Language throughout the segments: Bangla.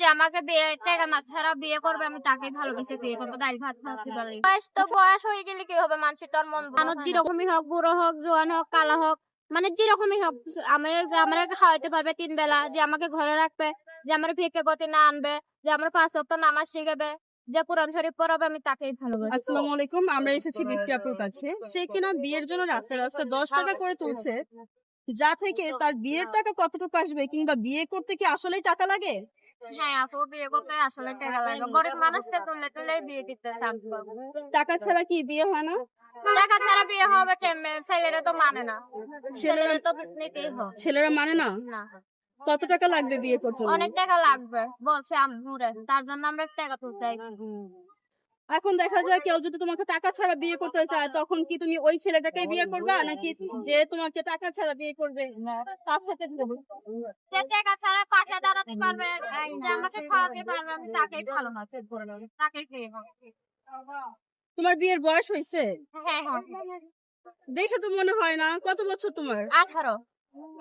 যে আমাকে বিয়ে না ছাড়া বিয়ে করবে আমি তাকেই ভালোবেসে বিয়ে করব। ভাত পারি বয়স তো বয়স হয়ে গেলে কি হবে? মানুষের তোর মন মানুষ যেরকমই হোক বুড়ো হোক জোয়ান হোক কালা হোক মানে যেরকমই হোক আমি যে আমাকে খাওয়াইতে পারবে তিন বেলা যে আমাকে ঘরে রাখবে যে আমার ভিক্ষে করতে না আনবে যে আমার পাঁচ সপ্তাহ নামাজ শিখাবে যে কোরআন শরীফ পড়াবে আমি তাকেই ভালোবাসি। আসসালামু আলাইকুম আমরা এসেছি বৃষ্টি আপুর কাছে। সে কিনা বিয়ের জন্য রাস্তায় রাস্তায় দশ টাকা করে তুলছে। যা থেকে তার বিয়ের টাকা কতটুকু আসবে কিংবা বিয়ে করতে কি আসলেই টাকা লাগে? হ্যাঁ আপু বিয়ে করতে আসলে টাকা লাগে। গরিব মানুষকে তুললে তুলে বিয়ে দিতে টাকা ছাড়া কি বিয়ে হয় না? টাকা ছাড়া বিয়ে হবে কেমনে? ছেলেরা তো মানে না। ছেলেরা তো নিতেই ছেলেরা মানে না? না। কত টাকা লাগবে বিয়ে করতে অনেক টাকা লাগবে। বলছে আম্মুরে তার জন্য আমরা টাকা তুলতে। এখন দেখা যায় কেউ যদি তোমাকে টাকা ছাড়া বিয়ে করতে চায় তখন কি তুমি ওই ছেলেটাকে বিয়ে করবে? নাকি যে তোমাকে টাকা ছাড়া বিয়ে করবে? তার সাথে যে টাকা ছাড়া পাশে দাঁড়াতে পারবে যে আমাকে খাওয়াতে পারবে আমি তাকেই ভালোবাসি তাকেই বিয়ে করব। তোমার বিয়ের বয়স হয়েছে হ্যাঁ হ্যাঁ। দেখে তো মনে হয় না। কত বছর তোমার? আঠারো।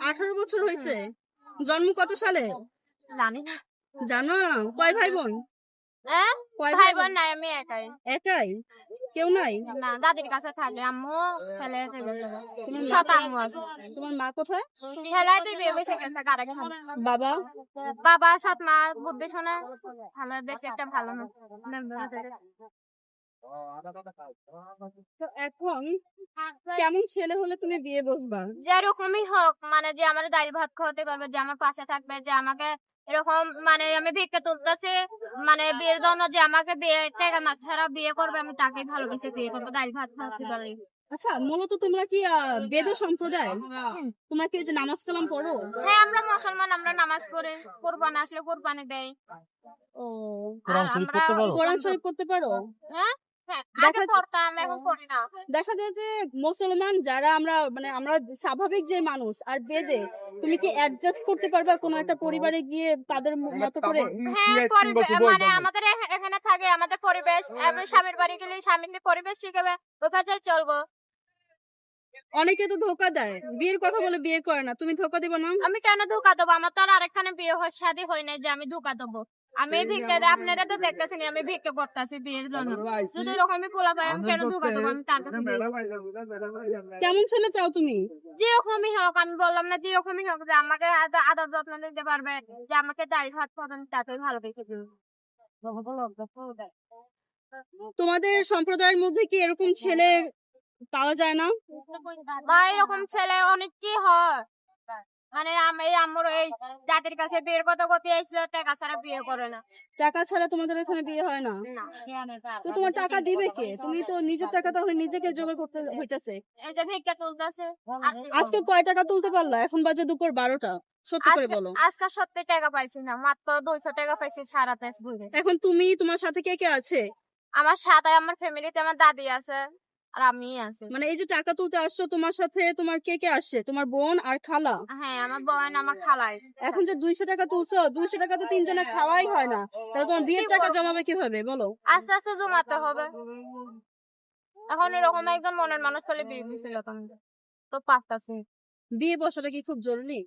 আঠারো বছর হয়েছে জন্ম কত সালে? জানি না। জানো? কয় ভাই বোন? ভাই বোন? নাই আমি একাই। একাই? কেউ নাই? না দাদির কাছে থাকে আম্মু ফেলে ছত আম্মু আছে। তোমার মা কোথায়? গেছে আরেক বাবা? বাবা সৎ মা বুদ্ধি শোনা। ভালো বেশি একটা ভালো না। তো এখন কেমন ছেলে হলে তুমি বিয়ে বসবা? যেরকমই হোক মানে যে আমার ডাল ভাত খাওয়াতে পারবে যে আমার পাশে থাকবে যে আমাকে এরকম মানে আমি ভিক্ষা তুলতেছি মানে বিয়ের জন্য যে আমাকে বিয়ে না ছাড়া বিয়ে করবে আমি তাকেই ভালোবেসে বিয়ে করব ডাল ভাত খাওয়াতে পারি আচ্ছা মূলত তোমরা কি বেদে সম্প্রদায়? তোমরা কি যে নামাজ কালাম পড়ো? হ্যাঁ আমরা মুসলমান আমরা নামাজ পড়ি কোরবানি আসলে কোরবানি দেয় ও। আর আমরা কোরআন শরীফ পড়তে পারো? হ্যাঁ? হ্যাঁ, দেখা আগে পড়তাম এখন পড়ি না দেখা যায় যে মুসলমান যারা আমরা মানে আমরা স্বাভাবিক যে মানুষ আর বেদে তুমি কি অ্যাডজাস্ট করতে পারবা কোনো একটা পরিবারে গিয়ে তাদের মতো করে? হ্যাঁ মানে আমাদের এখানে থাকে আমাদের পরিবেশ এবং স্বামীর বাড়ি গেলে স্বামীর পরিবেশ শিখাবে ওখানে চলবো? অনেকে তো ধোকা দেয় বিয়ের কথা বলে বিয়ে করে না তুমি ধোকা দিবা না? আমি কেন ধোকা দেবো? আমার তো আর আরেকখানে বিয়ে হয় শাদি হয় নাই যে আমি ধোকা দেবো। আমি ভিক্ষা দেয় আপনারা তো দেখতেছেন আমি ভিক্ষে করতেছি বিয়ের জন্য। যদি এরকমই পোলা পাই আমি কেন দেবো আমি তার কাছে কেমন ছেলে চাও তুমি? যেরকমই হোক আমি বললাম না যেরকমই হোক যে আমাকে আদ- আদর যত্ন নিতে পারবে যে আমাকে দায় হাত পাবেন তাকে ভালোবেসে দিবে তোমাদের সম্প্রদায়ের মধ্যে কি এরকম ছেলে পাওয়া যায় না? বা এরকম ছেলে অনেক কি হয়? মানে আমি আমার এই জাতির কাছে বিয়ের কথা করতে টাকা ছাড়া বিয়ে করে না। টাকা ছাড়া তোমাদের এখানে বিয়ে হয় না? তো তোমার টাকা দিবে কে? তুমি তো নিজের টাকা তাহলে নিজেকে জোগাড় করতে হইতেছে। এই যে ভিক্ষা তুলতেছে। আজকে কয় টাকা তুলতে পারলা? এখন বাজে দুপুর বারোটা। সত্যি করে বলো। আজকে সত্যি টাকা পাইছি না। মাত্র দুইশো টাকা পাইছি সারাতে এখন তুমি তোমার সাথে কে কে আছে? আমার সাথে আমার ফ্যামিলিতে আমার দাদি আছে। আর আমি আছি। মানে এই যে টাকা তুলতে আসছো তোমার সাথে তোমার কে কে আসছে? তোমার বোন আর খালা? হ্যাঁ আমার বোন আমার খালাই এখন যে দুইশো টাকা তুলছো দুইশো টাকা তো তিনজনে খাওয়াই হয় না। তাহলে তোমার বিয়ের টাকা জমাবে কীভাবে বলো? আস্তে আস্তে জমাতে হবে। এখন এরকম একজন মনের মানুষ পেলে বিয়ে তুমি তো পারতাছি। বিয়ে বসাটা কি খুব জরুরি?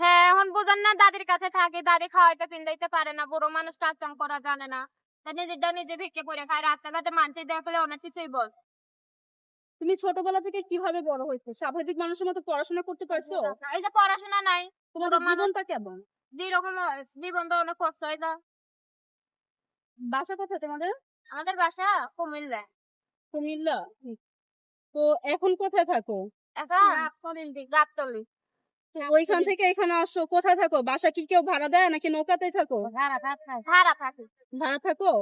হ্যাঁ এখন বুঝেন না দাদির কাছে থাকে দাদি খাওয়াইতে পিন্দাইতে পারে না বড় মানুষ কাজ করা জানে না। নিজেরটা নিজে ভিক্ষে করে খায় রাস্তাঘাটে মানুষ দেখলে অনেক কিছুই বল। তুমি ছোটবেলা থেকে কীভাবে বড় হয়েছে? স্বাভাবিক মানুষের মতো পড়াশোনা করতে পারছ? এই যে পড়াশোনা নাই মানুষ- জীবনটা কেমন? দুই রকম জীবন তো অনেক কষ্ট হয় বাসা কোথায় তোমাদের? আমাদের বাসা কুমিল্লা। কুমিল্লা? তো এখন কোথায় থাকো? এখন গাবতলি ওইখান থেকে এখানে আসো কোথায় থাকো? বাসা কি কেউ ভাড়া দেয় নাকি নৌকাতেই থাকো ভাড়া থাকি। ভাড়া থাকো?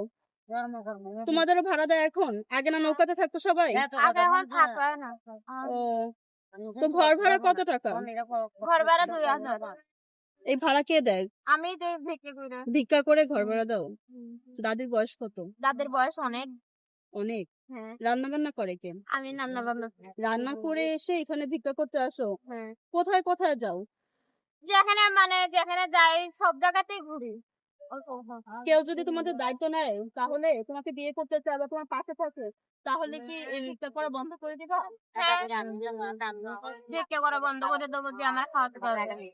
তোমাদেরও ভাড়া দেয় এখন? আগে না নৌকাতে থাকতো সবাই? আগে এখন থাকবে না ও তো ঘর ভাড়া কত টাকা? ঘর ভাড়া দুই হাজার। এই ভাড়া কে দেয়? আমি দেই ভিক্ষে করে। ভিক্ষা করে ঘর ভাড়া দাও? দাদির বয়স কত? দাদের বয়স অনেক। অনেক? হ্যাঁ। রান্না বান্না করে কে? আমি নান্না বান্না রান্না করে এসে এখানে ভিক্ষা করতে আসো? হ্যাঁ। কোথায় কোথায় যাও? যেখানে মানে যেখানে যাই সব জায়গাতেই ঘুরি। কেউ যদি তোমাদের দায়িত্ব নেয় তাহলে তোমাকে বিয়ে করতে চায় বা তোমার পাশে থাকে তাহলে কি এই ভিক্ষা করা বন্ধ করে দিবা? হ্যাঁ ভিক্ষা করা বন্ধ করে দেবো যে আমার খাওয়াতে পারবে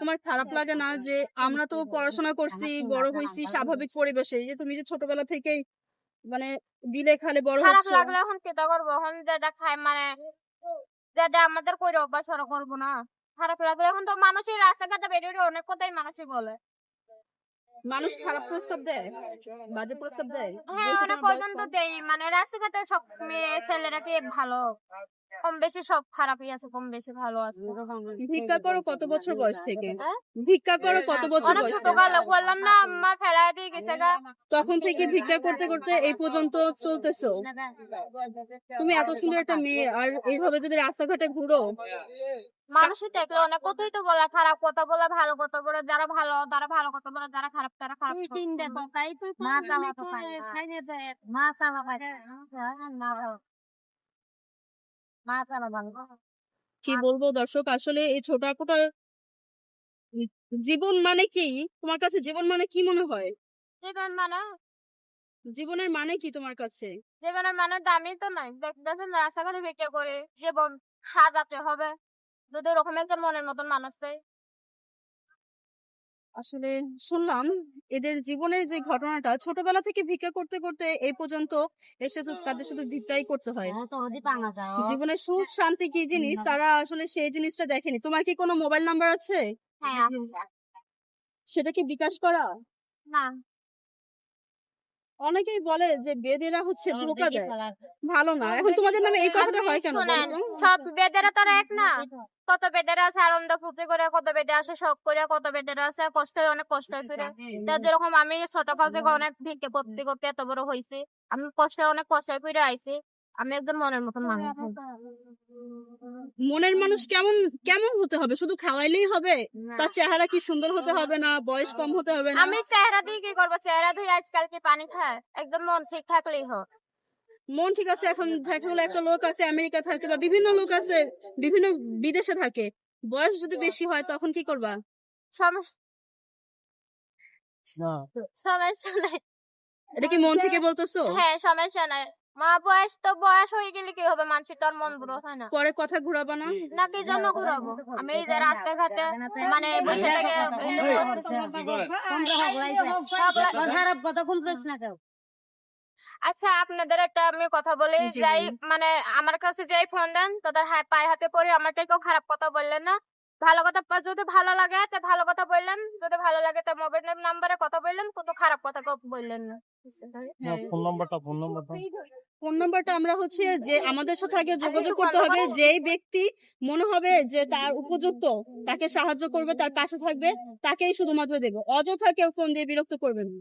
তোমার খারাপ লাগে না যে আমরা তো পড়াশোনা করছি বড় হয়েছি স্বাভাবিক পরিবেশে যে তুমি যে ছোটবেলা থেকেই মানে দিলে খালে বড় খারাপ লাগলে এখন কেটা করব এখন যেটা খাই মানে যেটা আমাদের করে অভ্যাস করব না। খারাপ লাগলে এখন তো মানুষই রাস্তাঘাটে বেরিয়ে অনেক কথাই মানুষই বলে। মানুষ খারাপ প্রস্তাব দেয় বাজে প্রস্তাব দেয়। হ্যাঁ অনেক পর্যন্ত? দেই মানে রাস্তাঘাটে সব মেয়ে ছেলেরা কি ভালো? কম বেশি সব খারাপই আছে কম বেশি ভালো আছে। ভিক্ষা করো কত বছর বয়স থেকে? হ্যাঁ? ভিক্ষা করো কত বছর বয়স ছোট? কালে বললাম না আম্মা ফেলাই দিয়ে গেছে গা। তখন থেকে ভিক্ষা করতে করতে এই পর্যন্ত চলতেছো? তুমি এত সুন্দর একটা মেয়ে আর এইভাবে যদি রাস্তাঘাটে ঘুরো মানুষই দেখলে অনেক কথাই তো বলে খারাপ কথা বলে ভালো কথা বলে যারা ভালো তারা ভালো কথা বলে যারা খারাপ তারা খারাপ কথা বলে। কি বলব দর্শক আসলে এই ছোট আপুটার জীবন মানে কি? তোমার কাছে জীবন মানে কি মনে হয়? জীবন মানে? জীবনের মানে কি তোমার কাছে? জীবনের মানে দামি তো নাই। দেখ- দেখেন রাস্তাঘাটে বিক্রি করে জীবন সাজাতে হবে। যদি ওরকম একজন মনের মতন মানুষ পাই আসলে শুনলাম এদের জীবনের যে ঘটনাটা ছোটবেলা থেকে ভিক্ষা করতে করতে এই পর্যন্ত এসে তো তাদের শুধু ভিক্ষাই করতে হয়। জীবনের সুখ শান্তি কি জিনিস? তারা আসলে সেই জিনিসটা দেখেনি। তোমার কি কোনো মোবাইল নাম্বার আছে? হ্যাঁ আছে। সেটা কি বিকাশ করা? না। অনেকেই বলে যে বেদেরা হচ্ছে ধোকা দেয়। ভালো না। এখন তোমাদের নামে এই কথাটা হয় কেন? সব বেদেরা তো এক না। কত বেদেরা আছে আনন্দ ফুর্তি করে কত বেদে আছে শখ করে কত বেদেরা আছে কষ্ট অনেক কষ্ট করে তা যেরকম আমি ছোটকাল থেকে অনেক ভিক্ষে করতে করতে এত বড় হয়েছি আমি কষ্ট অনেক কষ্ট ফিরে আইছি। আমি একজন মনের মতন মানুষ মনের মানুষ কেমন কেমন হতে হবে? শুধু খাওয়াইলেই হবে? তার চেহারা কি সুন্দর হতে হবে না? বয়স কম হতে হবে না? আমি চেহারা দিয়ে কি করব? চেহারা ধুয়ে আজকাল কি পানি খায়? একদম মন ঠিক থাকলেই হোক। মন ঠিক আছে এখন দেখা গেলো একটা লোক আছে আমেরিকা থাকে বা বিভিন্ন লোক আছে বিভিন্ন বিদেশে থাকে। বয়স যদি বেশি হয় তখন কি করবা? সমস্যা সমস্যা নাই এটা কি মন থেকে বলতেছো? হ্যাঁ সমস্যা নাই মা বয়স তো বয়স হয়ে গেলে কি হবে? মানুষের তো আর মন বুড়ো হয় না। পরে কথা ঘুরাবা না? নাকি জন্য ঘুরাবো? আমি এই যে রাস্তাঘাটে মানে বসে থেকে খারাপ কথা কোন প্রশ্ন কেউ? আচ্ছা আপনাদের একটা আমি কথা বলি যাই মানে আমার কাছে যাই ফোন দেন তাদের হায় পায়ে হাতে পড়ে আমাকে কেউ খারাপ কথা বললেন না। ভালো কথা যদি ভালো লাগে তো ভালো কথা বললেন। যদি ভালো লাগে তো মোবাইল নাম্বারে কথা বললেন কিন্তু খারাপ কথা বললেন না। ফোন নাম্বারটা ফোন নাম্বারটা। ফোন নাম্বারটা আমরা হচ্ছে যে আমাদের সাথে আগে যোগাযোগ করতে হবে যেই ব্যক্তি মনে হবে যে তার উপযুক্ত তাকে সাহায্য করবে তার পাশে থাকবে তাকেই শুধুমাত্র দেবে। অযথা কেউ ফোন দিয়ে বিরক্ত করবেন না।